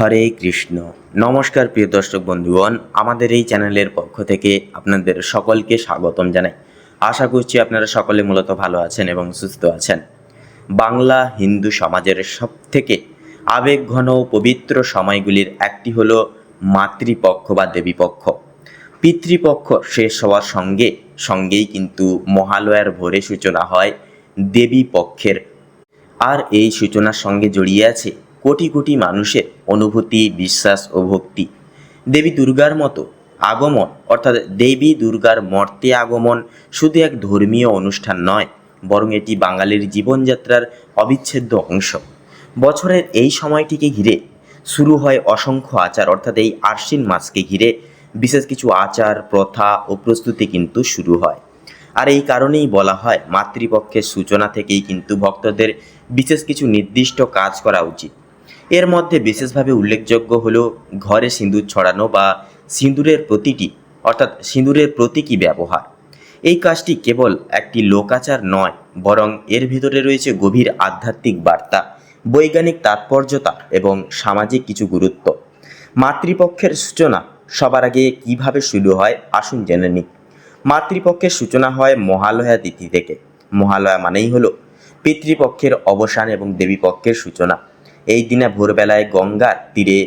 হরে কৃষ্ণ। নমস্কার প্রিয় দর্শক বন্ধুগণ, আমাদের এই চ্যানেলের পক্ষ থেকে আপনাদের সকলকে স্বাগতম জানাই। আশা করছি আপনারা সকলে মূলত ভালো আছেন এবং সুস্থ আছেন। বাংলা হিন্দু সমাজের সব থেকে আবেগঘন ও পবিত্র সময়গুলির একটি হলো মাতৃপক্ষ বা দেবীপক্ষ। পিতৃপক্ষ শেষ হওয়ার সঙ্গে সঙ্গেই কিন্তু মহালয়ার ভোরে সূচনা হয় দেবী পক্ষের আর এই সূচনার সঙ্গে জড়িয়ে আছে কোটি কোটি মানুষের অনুভূতি, বিশ্বাস ও ভক্তি। দেবী দুর্গার মতো আগমন, অর্থাৎ দেবী দুর্গার মর্তে আগমন শুধু এক ধর্মীয় অনুষ্ঠান নয়, বরং এটি বাঙালির জীবনযাত্রার অবিচ্ছেদ্য অংশ। বছরের এই সময়টিকে ঘিরে শুরু হয় অসংখ্য আচার, অর্থাৎ এই আশ্বিন মাসকে ঘিরে বিশেষ কিছু আচার, প্রথা ও প্রস্তুতি কিন্তু শুরু হয়। আর এই কারণেই বলা হয়, মাতৃপক্ষের সূচনা থেকেই কিন্তু ভক্তদের বিশেষ কিছু নির্দিষ্ট কাজ করা উচিত। এর মধ্যে বিশেষভাবে উল্লেখযোগ্য হল ঘরে সিঁদুর ছড়ানো বা সিঁদুরের প্রতিটি অর্থাৎ সিঁদুরের প্রতীকী ব্যবহার। এই কাজটি কেবল একটি লোকাচার নয়, বরং এর ভিতরে রয়েছে গভীর আধ্যাত্মিক বার্তা, বৈজ্ঞানিক তাৎপর্যতা এবং সামাজিক কিছু গুরুত্ব। মাতৃপক্ষের সূচনা সবার আগে কীভাবে শুরু হয় আসুন জেনে নিই। মাতৃপক্ষের সূচনা হয় মহালয়া তিথি থেকে। মহালয়া মানেই হলো পিতৃপক্ষের অবসান এবং দেবীপক্ষের সূচনা। এই দিনে ভোরবেলায় গঙ্গার তীরে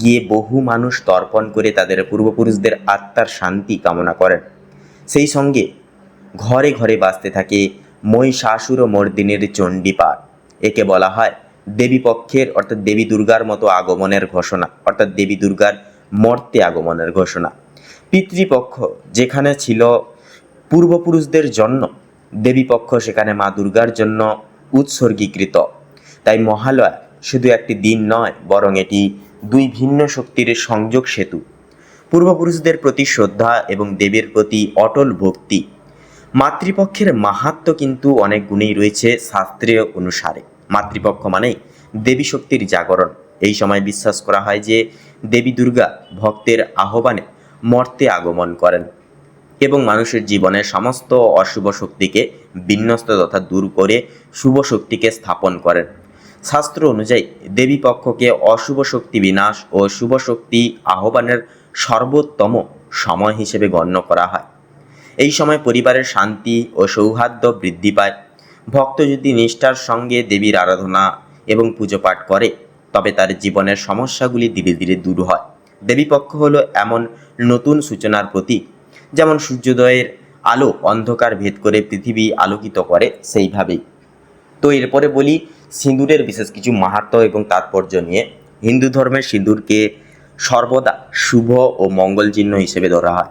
গিয়ে বহু মানুষ তর্পণ করে তাদের পূর্বপুরুষদের আত্মার শান্তি কামনা করেন। সেই সঙ্গে ঘরে ঘরে বাঁচতে থাকে মহিষাসুর মর্দিনের চণ্ডীপাঠ একে বলা হয় দেবী পক্ষের অর্থাৎ দেবী দুর্গার মতো আগমনের ঘোষণা, অর্থাৎ দেবী দুর্গার মর্তে আগমনের ঘোষণা। পিতৃপক্ষ যেখানে ছিল পূর্বপুরুষদের জন্য দেবীপক্ষ সেখানে মা দুর্গার জন্য উৎসর্গীকৃত। তাই মহালয়া শুধু একটি দিন নয়, বরং এটি দুই ভিন্ন শক্তির সংযোগ সেতু। পূর্বপুরুষদের প্রতি শ্রদ্ধা এবং দেবীর প্রতি অটল ভক্তি। মাতৃপক্ষের মাহাত্ম কিন্তু অনেক গুণেই রয়েছে শাস্ত্রীয় অনুসারে। মাতৃপক্ষ মানেই দেবী শক্তির জাগরণ। এই সময় বিশ্বাস করা হয় যে দেবী দুর্গা ভক্তের আহ্বানে মর্তে আগমন করেন এবং মানুষের জীবনের সমস্ত অশুভ শক্তিকে বিন্যস্ত তথা দূর করে শুভ শক্তিকে স্থাপন করেন। শাস্ত্র অনুযায়ী দেবী পক্ষকে অশুভ শক্তি বিনাশ ও শুভ শক্তি আহ্বানের সর্বোত্তম সময় হিসেবে গণ্য করা হয়। এই সময় পরিবারের শান্তি ও সৌহার্দ্য বৃদ্ধি পায়। ভক্ত যদি নিষ্ঠার সঙ্গে দেবীর আরাধনা এবং পুজো পাঠ করে, তবে তার জীবনের সমস্যাগুলি ধীরে ধীরে দূর হয়। দেবীপক্ষ হল এমন নতুন সূচনার প্রতীক, যেমন সূর্যোদয়ের আলো অন্ধকার ভেদ করে পৃথিবী আলোকিত করে সেইভাবেই। তো এরপরে বলি সিঁদুরের বিশেষ কিছু মাহাত্ম এবং তাৎপর্য নিয়ে হিন্দু ধর্মের সিঁদুরকে সর্বদা শুভ ও মঙ্গল চিহ্ন হিসেবে ধরা হয়।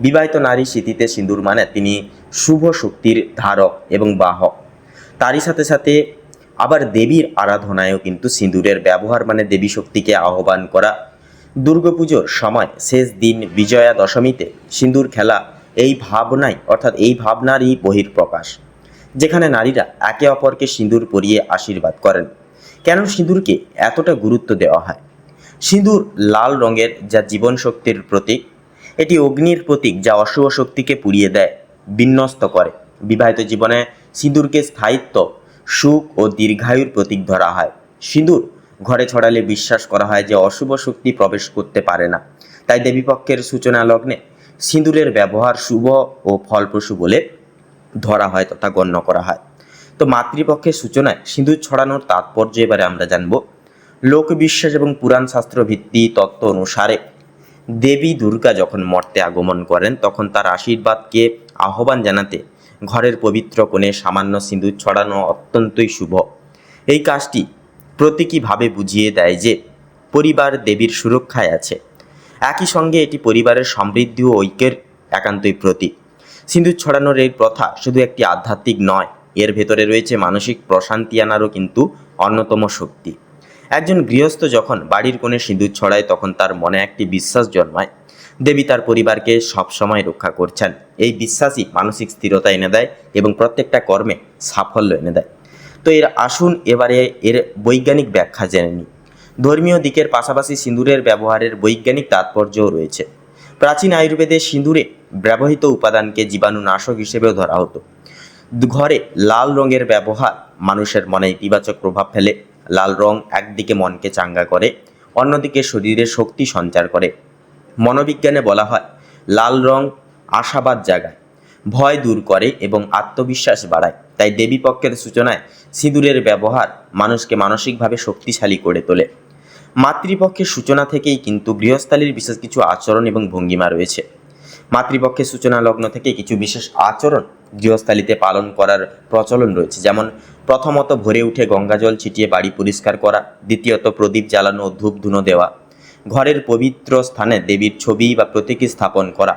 বিবাহিত নারী স্মৃতিতে সিঁদুর মানে তিনি শুভ শক্তির ধারক এবং বাহক। তারই সাথে সাথে আবার দেবীর আরাধনায়ও কিন্তু সিঁদুরের ব্যবহার মানে দেবী শক্তিকে আহ্বান করা। দুর্গাপুজোর সময় শেষ দিন বিজয়া দশমীতে সিঁদুর খেলা এই ভাবনাই অর্থাৎ এই ভাবনারই বহির্প্রকাশ যেখানে নারীরা একে অপরকে সিঁদুর পরিয়ে আশীর্বাদ করেন। কেন সিঁদুরকে এতটা গুরুত্ব দেওয়া হয়? সিঁদুর লাল রঙের যা জীবন শক্তির প্রতীক, এটি অগ্নির প্রতীক যা অশুভ শক্তিকে পুড়িয়ে দেয়, বিন্যস্ত করে। বিবাহিত জীবনে সিঁদুরকে স্থায়িত্ব, সুখ ও দীর্ঘায়ুর প্রতীক ধরা হয়। সিঁদুর ঘরে ছড়ালে বিশ্বাস করা হয় যে অশুভ শক্তি প্রবেশ করতে পারে না। তাই দেবীপক্ষের সূচনা লগ্নে সিঁদুরের ব্যবহার শুভ ও ফলপ্রসূ বলে ধরা হয় তথা গণ্য করা হয়। তো মাতৃপক্ষের সূচনায় সিঁদুর ছড়ানোর তাৎপর্য এবারে আমরা জানব। লোকবিশ্বাস এবং পুরাণ শাস্ত্র ভিত্তি তত্ত্ব অনুসারে দেবী দুর্গা যখন মর্তে আগমন করেন, তখন তার আশীর্বাদকে আহ্বান জানাতে ঘরের পবিত্র কোণে সামান্য সিঁদুর ছড়ানো অত্যন্তই শুভ। এই কাজটি প্রতীকীভাবে বুঝিয়ে দেয় যে পরিবার দেবীর সুরক্ষায় আছে। একই সঙ্গে এটি পরিবারের সমৃদ্ধি ও ঐক্যের একান্তই প্রতীক। সিঁদুর ছড়ানোর এই প্রথা শুধু একটি আধ্যাত্মিক নয়, এর ভেতরে রয়েছে মানসিক প্রশান্তি আনারও কিন্তু অন্যতম শক্তি। একজন গৃহস্থ যখন বাড়ির কোণে সিঁদুর ছড়ায়, তখন তার মনে একটি বিশ্বাস জন্মায়, দেবী তার পরিবারকে সবসময় রক্ষা করছেন। এই বিশ্বাসই মানসিক স্থিরতা এনে দেয় এবং প্রত্যেকটা কর্মে সাফল্য এনে দেয়। তো এর আসুন এবারে এর বৈজ্ঞানিক ব্যাখ্যা জেনে নিই। ধর্মীয় দিকের পাশাপাশি সিঁদুরের ব্যবহারের বৈজ্ঞানিক তাৎপর্যও রয়েছে। প্রাচীন আয়ুর্বেদে সিঁদুরে ব্যবহৃত উপাদানকে জীবাণুনাশক হিসেবেও ধরা হতো। ঘরে লাল রঙের ব্যবহার মানুষের মনে ইতিবাচক প্রভাব ফেলে। লাল রং একদিকে মনকে চাঙ্গা করে, অন্যদিকে শরীরে শক্তি সঞ্চার করে। মনোবিজ্ঞানে বলা হয়, লাল রং আশাবাদ জাগায়, ভয় দূর করে এবং আত্মবিশ্বাস বাড়ায়। তাই দেবীপক্ষের সূচনায় সিঁদুরের ব্যবহার মানুষকে মানসিকভাবে শক্তিশালী করে তোলে। মাতৃপক্ষের সূচনা থেকেই কিন্তু গৃহস্থালীর বিশেষ কিছু আচরণ এবং ভঙ্গিমা রয়েছে। মাতৃপক্ষের সূচনা লগ্ন থেকে কিছু বিশেষ আচরণ গৃহস্থালিতে পালন করার প্রচলন রয়েছে। যেমন, প্রথমত ভোরে উঠে গঙ্গাজল ছিটিয়ে বাড়ি পরিষ্কার করা, দ্বিতীয়ত প্রদীপ জ্বালানো ও ধূপ ধুনো দেওয়া, ঘরের পবিত্র স্থানে দেবীর ছবি বা প্রতীকী স্থাপন করা,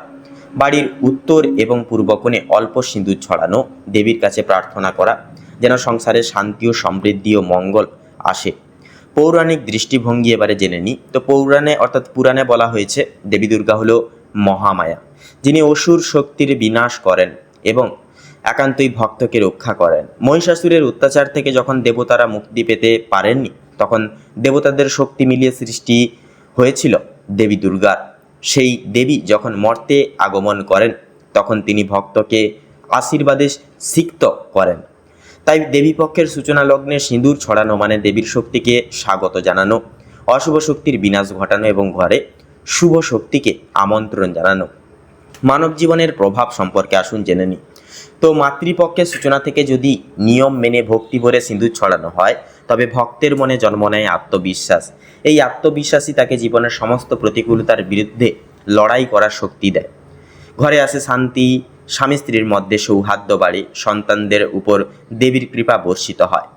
বাড়ির উত্তর এবং পূর্ব কোণে অল্প সিঁদুর ছড়ানো, দেবীর কাছে প্রার্থনা করা, যেন সংসারে শান্তি ও সমৃদ্ধি ও মঙ্গল আসে। পৌরাণিক দৃষ্টিভঙ্গি এবারে জেনে নিই। তো পৌরাণে অর্থাৎ পুরাণে বলা হয়েছে, দেবী দুর্গা হলো মহামায়া, যিনি অসুর শক্তির বিনাশ করেন এবং একান্তই ভক্তকে রক্ষা করেন। মহিষাসুরের অত্যাচার থেকে যখন দেবতারা মুক্তি পেতে পারেননি, তখন দেবতাদের শক্তি মিলিয়ে সৃষ্টি হয়েছিল দেবী দুর্গার। সেই দেবী যখন মর্তে আগমন করেন, তখন তিনি ভক্তকে আশীর্বাদে সিক্ত করেন। তাই দেবীপক্ষের সূচনা লগ্নে সিঁদুর ছড়ানো মানে দেবীর শক্তিকে স্বাগত জানানো, অশুভ শক্তির বিনাশ ঘটানো এবং ঘরে শুভ শক্তিকে আমন্ত্রণ জানানো। মানব জীবনের প্রভাব সম্পর্কে আসুন জেনে নিই। তো মাতৃপক্ষের সূচনা থেকে যদি নিয়ম মেনে ভক্তি ভরে সিঁদুর ছড়ানো হয়, তবে ভক্তের মনে জন্ম নেয় আত্মবিশ্বাস। এই আত্মবিশ্বাসই তাকে জীবনের সমস্ত প্রতিকূলতার বিরুদ্ধে লড়াই করার শক্তি দেয়। ঘরে আসে শান্তি, স্বামী স্ত্রীর মধ্যে সৌহার্দ্য বাড়ে, সন্তানদের উপর দেবীর কৃপা বর্ষিত হয়।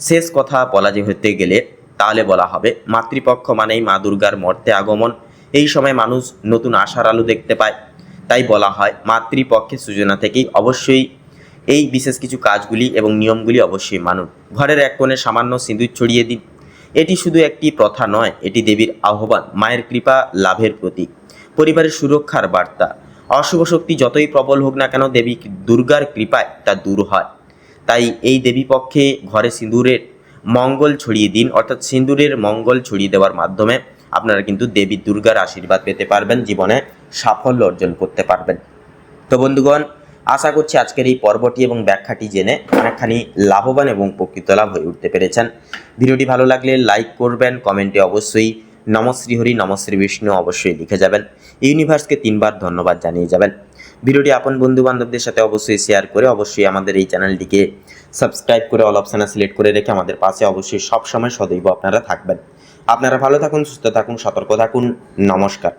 শেষ কথা বলা যে হতে গেলে তাহলে বলা হবে, মাতৃপক্ষ মানেই মা দুর্গার মর্তে আগমন এই সময় মানুষ নতুন আশার আলো দেখতে পায়। তাই বলা হয় মাতৃপক্ষের সূচনা থেকেই অবশ্যই এই বিশেষ কিছু কাজগুলি এবং নিয়মগুলি অবশ্যই মানুন ঘরের এক কোণে সামান্য সিঁদুর ছড়িয়ে দিন। এটি শুধু একটি প্রথা নয়, এটি দেবীর আহ্বান, মায়ের কৃপা, লাভের প্রতীক। পরিবারের সুরক্ষার বার্তা। অশুভ শক্তি যতই প্রবল হোক না কেন দেবী দুর্গার কৃপায় তা দূর হয়। তাই এই দেবী পক্ষে ঘরে সিঁদুরের মঙ্গল ছড়িয়ে দিন, অর্থাৎ সিঁদুরের মঙ্গল ছড়িয়ে দেওয়ার মাধ্যমে আপনারা কিন্তু দেবী দুর্গার আশীর্বাদ পেতে পারবেন, জীবনে সাফল্য অর্জন করতে পারবেন। তো বন্ধুগণ, আশা করছি আজকের এই পর্বটি এবং ব্যাখ্যাটি জেনে অনেকখানি লাভবান এবং উপকৃত লাভ হয়ে উঠতে পেরেছেন। ভিডিওটি ভালো লাগলে লাইক করবেন, কমেন্টে অবশ্যই নমশ্রী হরি নমশ্রী বিষ্ণু অবশ্যই লিখে যাবেন। ইউনিভার্সকে তিনবার ধন্যবাদ জানিয়ে যাবেন। ভিডিওটি আপন বন্ধু বান্ধবদের সাথে অবশ্যই শেয়ার করে অবশ্যই আমাদের এই চ্যানেলটিকে সাবস্ক্রাইব করে অল অপশানে সিলেক্ট করে রেখে আমাদের পাশে অবশ্যই সবসময় সদৈব আপনারা থাকবেন। আপনারা ভালো থাকুন সুস্থ থাকুন সতর্ক থাকুন। নমস্কার।